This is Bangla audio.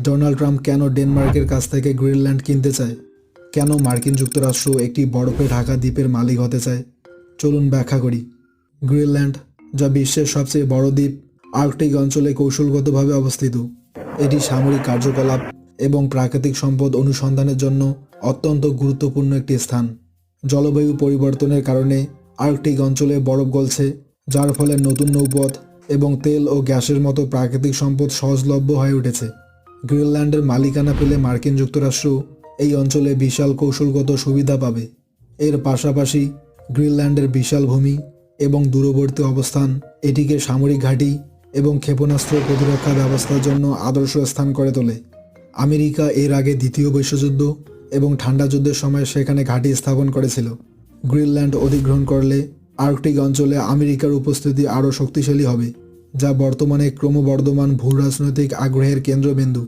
ডোনাল্ড ট্রাম্প কেন ডেনমার্কের কাছ থেকে গ্রিনল্যান্ড কিনতে চায়? কেন মার্কিন যুক্তরাষ্ট্র একটি বরফে ঢাকা দ্বীপের মালিক হতে চায়? চলুন ব্যাখ্যা করি। গ্রিনল্যান্ড, যা বিশ্বের সবচেয়ে বড় দ্বীপ, আর্কটিক অঞ্চলে কৌশলগতভাবে অবস্থিত। এটি সামরিক কার্যকলাপ এবং প্রাকৃতিক সম্পদ অনুসন্ধানের জন্য অত্যন্ত গুরুত্বপূর্ণ একটি স্থান। জলবায়ু পরিবর্তনের কারণে আর্কটিক অঞ্চলে বরফ গলছে, যার ফলে নতুন নৌপথ এবং তেল ও গ্যাসের মতো প্রাকৃতিক সম্পদ সহজলভ্য হয়ে উঠেছে। গ্রিনল্যান্ডের মালিকানা পেলে মার্কিন যুক্তরাষ্ট্র এই অঞ্চলে বিশাল কৌশলগত সুবিধা পাবে। এর পাশাপাশি গ্রিনল্যান্ডের বিশাল ভূমি এবং দূরবর্তী অবস্থান, এটিকে সামরিক ঘাঁটি এবং ক্ষেপণাস্ত্র প্রতিরক্ষা ব্যবস্থার জন্য আদর্শ স্থান করে তোলে। আমেরিকা এর আগে দ্বিতীয় বিশ্বযুদ্ধ এবং ঠান্ডা যুদ্ধের সময় সেখানে ঘাঁটি স্থাপন করেছিল। গ্রিনল্যান্ড অধিগ্রহণ করলে আর্কটিক অঞ্চলে আমেরিকার উপস্থিতি আরও শক্তিশালী হবে, যা বর্তমানে ক্রমবর্ধমান ভূ রাজনৈতিক আগ্রহের কেন্দ্রবিন্দু।